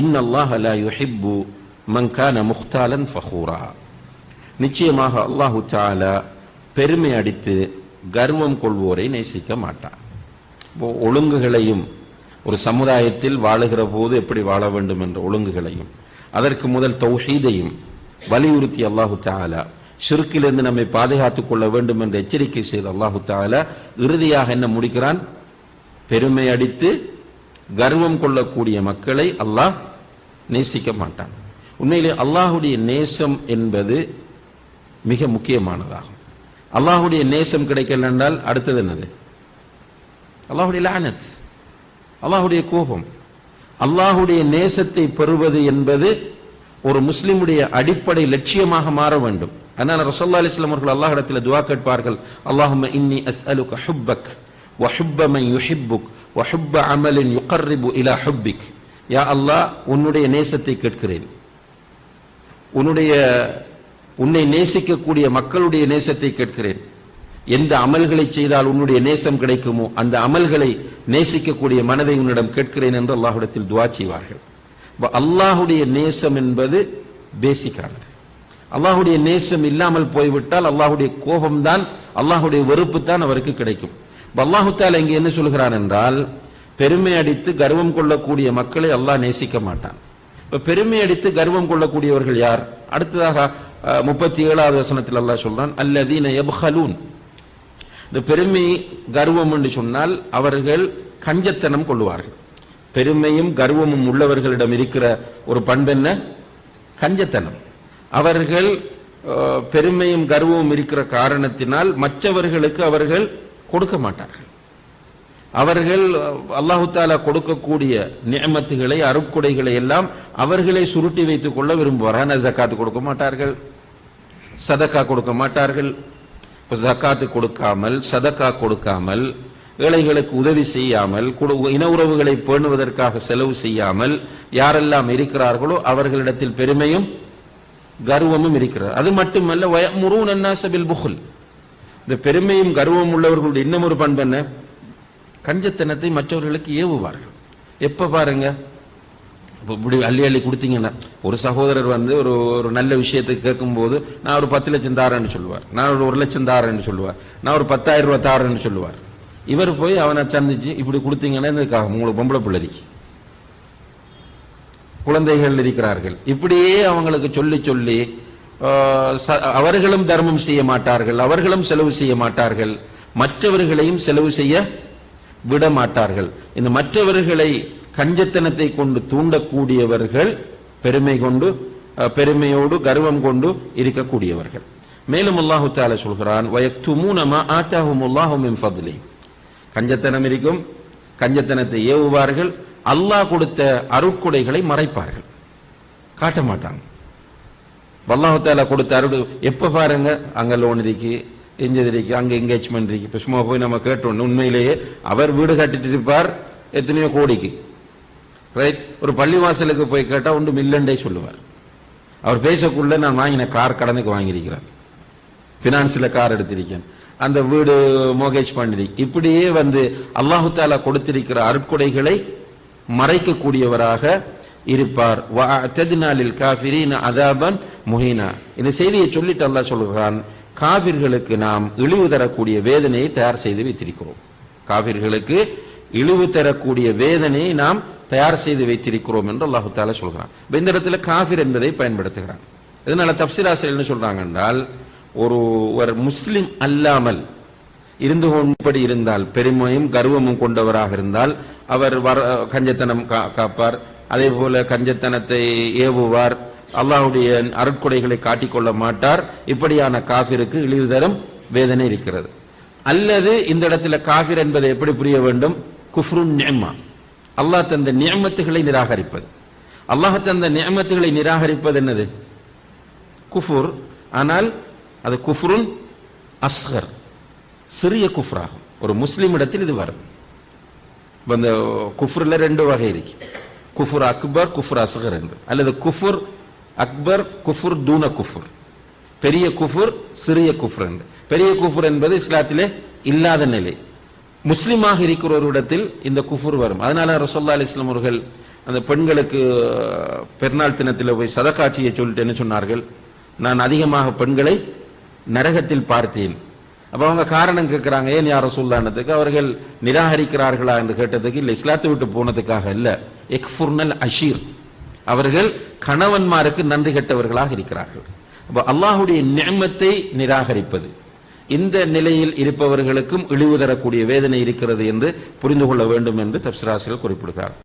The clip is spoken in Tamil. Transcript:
இன்னல்லாஹ லா யுஹிப்பு மங்கான முக்தாலன் ஃபஹூரா நிச்சயமாக அல்லாஹு தாலா பெருமை அடித்து கர்வம் கொள்வோரை நேசிக்க மாட்டான். இப்போ ஒழுங்குகளையும் ஒரு சமுதாயத்தில் வாழுகிற போது எப்படி வாழ வேண்டும் என்ற ஒழுங்குகளையும் அதற்கு முதல் தௌஹீதையும் வலியுறுத்தி அல்லாஹு தாலா ஷிர்க்கிலிருந்து நம்மை பாதுகாத்துக் கொள்ள வேண்டும் என்று எச்சரிக்கை செய்த அல்லாஹு தாலா இறுதியாக என்ன முடிக்கிறான்? பெருமை அடித்து கர்வம் கொள்ளக்கூடிய மக்களை அல்லாஹ் நேசிக்க மாட்டான். உண்மையிலே அல்லாஹுடைய நேசம் என்பது மிக முக்கியமானதாகும். அல்லாஹுடைய நேசம் கிடைக்கல என்றால் அடுத்தது என்னது? அல்லாஹுடைய லானத். அல்லாஹுடைய கோபம். அல்லாஹுடைய நேசத்தை பெறுவது என்பது ஒரு முஸ்லிமுடைய அடிப்படை லட்சியமாக மாற வேண்டும். அதனால் ரசோல்லா அலிஸ்லாம் அவர்கள் அல்லாஹிடத்தில் துவா கேட்பார்கள் அல்லாஹும் இன்னி அஸ் அஸ்அலுக ஹுப்பக் வஹுப்பமன் யுஹிப்புக் வஹுப்ப அமலின் யுகர்ரிபு இலா ஹுப்பிக் யா அல்லா உன்னுடைய நேசத்தை கேட்கிறேன். உன்னுடைய உன்னை நேசிக்கக்கூடிய மக்களுடைய நேசத்தை கேட்கிறேன். எந்த அமல்களை செய்தால் உன்னுடைய நேசம் கிடைக்குமோ அந்த அமல்களை நேசிக்கக்கூடிய மனதை உன்னிடம் கேட்கிறேன் என்று அல்லாஹுடத்தில் துவா செய்வார்கள். அல்லாஹுடைய நேசம் என்பது பேசிக்கானது அல்லாஹுடைய நேசம் இல்லாமல் போய்விட்டால் அல்லாஹுடைய கோபம்தான் அல்லாஹுடைய வெறுப்பு தான் அவருக்கு கிடைக்கும். இப்ப இங்கே இங்க என்ன சொல்கிறார் என்றால் பெருமை அடித்து கர்வம் கொள்ளக்கூடிய மக்களை அல்லாஹ் நேசிக்க மாட்டான். இப்ப பெருமை அடித்து கர்வம் கொள்ளக்கூடியவர்கள் யார்? அடுத்ததாக முப்பத்தி ஏழாவது வசனத்தில் அல்லாஹ் சொல்றான் அல்லதீன எப்ஹலூன் இந்த பெருமை கர்வம் என்று சொன்னால் அவர்கள் கஞ்சத்தனம் கொள்வார்கள். பெருமையும் கர்வமும் உள்ளவர்களிடம் இருக்கிற ஒரு பண்பென்ன கஞ்சத்தனம். அவர்கள் பெருமையும் கர்வமும் இருக்கிற காரணத்தினால் மற்றவர்களுக்கு அவர்கள் கொடுக்க மாட்டார்கள். அவர்கள் அல்லாஹு தாலா கொடுக்கக்கூடிய நியமத்துகளை அருட்கொடைகளை எல்லாம் அவர்களை சுருட்டி வைத்துக் கொள்ள விரும்புவார். ஆனால் ஜக்காத்து கொடுக்க மாட்டார்கள். சதக்கா கொடுக்க மாட்டார்கள். இப்ப ஜக்காத்து கொடுக்காமல் சதக்கா கொடுக்காமல் ஏழைகளுக்கு உதவி செய்யாமல் குடு- இன உறவுகளை பேணுவதற்காக செலவு செய்யாமல் யாரெல்லாம் இருக்கிறார்களோ அவர்களிடத்தில் பெருமையும் கர்வமும் இருக்கிறார் அது மட்டுமல்ல முருன் அன்னாசபில் புகுல் இந்த பெருமையும் கர்வம் உள்ளவர்களுடைய இன்னமொரு ஒரு பண்பு என்ன? கஞ்சத்தனத்தை மற்றவர்களுக்கு ஏவுவார்கள். எப்ப பாருங்க? இப்படி அள்ளி அள்ளி கொடுத்தீங்கன்னா ஒரு சகோதரர் வந்து ஒரு ஒரு நல்ல விஷயத்தை கேட்கும்போது நான் ஒரு பத்து லட்சம் தாரேன்னு சொல்லுவார். நான் ஒரு ஒரு லட்சம் தாரேன்னு சொல்லுவார். நான் ஒரு பத்தாயிரம் ரூபாய் தாரேன்னு சொல்லுவார். இவர் போய் அவனை சந்திச்சு இப்படி கொடுத்தீங்கன்னா இந்த உங்களுக்கு பொம்பளை பிள்ளைக்கு. குழந்தைகள் இருக்கிறார்கள். இப்படியே அவங்களுக்கு சொல்லி சொல்லி அவர்களும் தர்மம் செய்ய மாட்டார்கள் அவர்களும் செலவு செய்ய மாட்டார்கள் மற்றவர்களையும் செலவு செய்ய விட மாட்டார்கள். இந்த மற்றவர்களை கஞ்சத்தனத்தை கொண்டு தூண்டக்கூடியவர்கள் பெருமை கொண்டு பெருமையோடு கர்வம் கொண்டு இருக்கக்கூடியவர்கள். மேலும் அல்லாஹு தால சொல்கிறான் வயக்துமூன மா ஆத்தாஹுமுல்லாஹு மின் கஞ்சத்தனம் இருக்கும் கஞ்சத்தனத்தை ஏவுவார்கள் அல்லாஹ் கொடுத்த அருட்கொடைகளை மறைப்பார்கள். காட்ட மாட்டாங்க வல்லாஹத்தால கொடுத்த அருள் எப்ப பாருங்க? அங்க லோன் இருக்கு எஞ்சது இருக்கு அங்க என்கேஜ்மெண்ட் இருக்கு. இப்ப சும்மா போய் நம்ம கேட்டோம் உண்மையிலேயே அவர் வீடு கட்டிட்டு இருப்பார் எத்தனையோ கோடிக்கு. ரைட் ஒரு பள்ளிவாசலுக்கு போய் கேட்டா ஒன்று மில்லண்டே சொல்லுவார். அவர் பேசக்குள்ள நான் வாங்கின கார் கடனுக்கு வாங்கியிருக்கிறேன். பினான்ஸ்ல கார் எடுத்திருக்கேன். அந்த வீடு மோகேஜ் பண்ணிருக்கு இப்படியே வந்து அல்லாஹு தாலா கொடுத்திருக்கிற அருட்கொடைகளை மறைக்கக்கூடியவராக இருப்பார். வஅதத்னாலில் காஃபிரீன அதாபன் முஹீனா. இந்த செய்தியை சொல்லிட்டு அல்லா சொல்கிறான் காவிர்களுக்கு நாம் இழிவு தரக்கூடிய வேதனையை தயார் செய்து வைத்திருக்கிறோம். காவிர்களுக்கு இழிவு தரக்கூடிய வேதனையை நாம் தயார் செய்து வைத்திருக்கிறோம் என்று அல்லாஹு தால சொல்கிறான். இந்த இடத்துல காவிர் என்பதை பயன்படுத்துகிறான். இதனால தப்சிராசிரியர் என்ன சொல்றாங்க என்றால் ஒரு ஒரு முஸ்லிம் அல்லாமல் இருந்து கொண்டபடி இருந்தால் பெருமையும் கர்வமும் கொண்டவராக இருந்தால் அவர் வர கஞ்சத்தனம் கா- காப்பார். அதே போல கஞ்சத்தனத்தை ஏவுவார். அல்லாஹ்வுடைய அருட்கொடைகளை காட்டிக்கொள்ள மாட்டார். இப்படியான காபிருக்கு இழிவு தரும் வேதனை இருக்கிறது. அல்லது இந்த இடத்துல காபிர் என்பதை எப்படி புரிய வேண்டும்? குஃப்ருன் நியமா. அல்லாஹ் தந்த நியமத்துகளை நிராகரிப்பது. அல்லாஹ் தந்த நியமத்துகளை நிராகரிப்பது என்னது? குஃபுர். ஆனால் அது குஃப்ருன் அஸ்கர். சிறிய குஃப்ராகும். ஒரு முஸ்லிம் இடத்தில் இது வரும். இப்ப இந்த குஃப்ர்ல ரெண்டு வகை இருக்கு. குஃபுர் அக்பர் குஃபுர் அசகர் என்று அல்லது குஃபுர் அக்பர் குஃபுர் தூன குஃபுர் பெரிய குஃபுர் சிறிய குஃபுர் என்று பெரிய குஃபுர் என்பது இஸ்லாத்திலே இல்லாத நிலை. முஸ்லிமாக இருக்கிற ஒரு இடத்தில் இந்த குஃபுர் வரும். அதனால ரசோல்லா அலிஸ்லாம் அவர்கள் அந்த பெண்களுக்கு பெருநாள் தினத்தில் போய் சதக்காட்சியை சொல்லிட்டு என்ன சொன்னார்கள்? நான் அதிகமாக பெண்களை நரகத்தில் பார்த்தேன். அப்ப அவங்க காரணம் கேட்கிறாங்க ஏன் யார சொல்லானதுக்கு அவர்கள் நிராகரிக்கிறார்களா என்று கேட்டதுக்கு இல்ல இஸ்லாத்தை விட்டு போனதுக்காக இல்ல. எக்ஃபுர்னல் அஷீர். அவர்கள் கணவன்மாருக்கு நன்றி கெட்டவர்களாக இருக்கிறார்கள். அப்போ அல்லாஹுடைய நியமத்தை நிராகரிப்பது. இந்த நிலையில் இருப்பவர்களுக்கும் இழிவு தரக்கூடிய வேதனை இருக்கிறது என்று புரிந்து கொள்ள வேண்டும் என்று தப்சராசிரியர் குறிப்பிடுகிறார்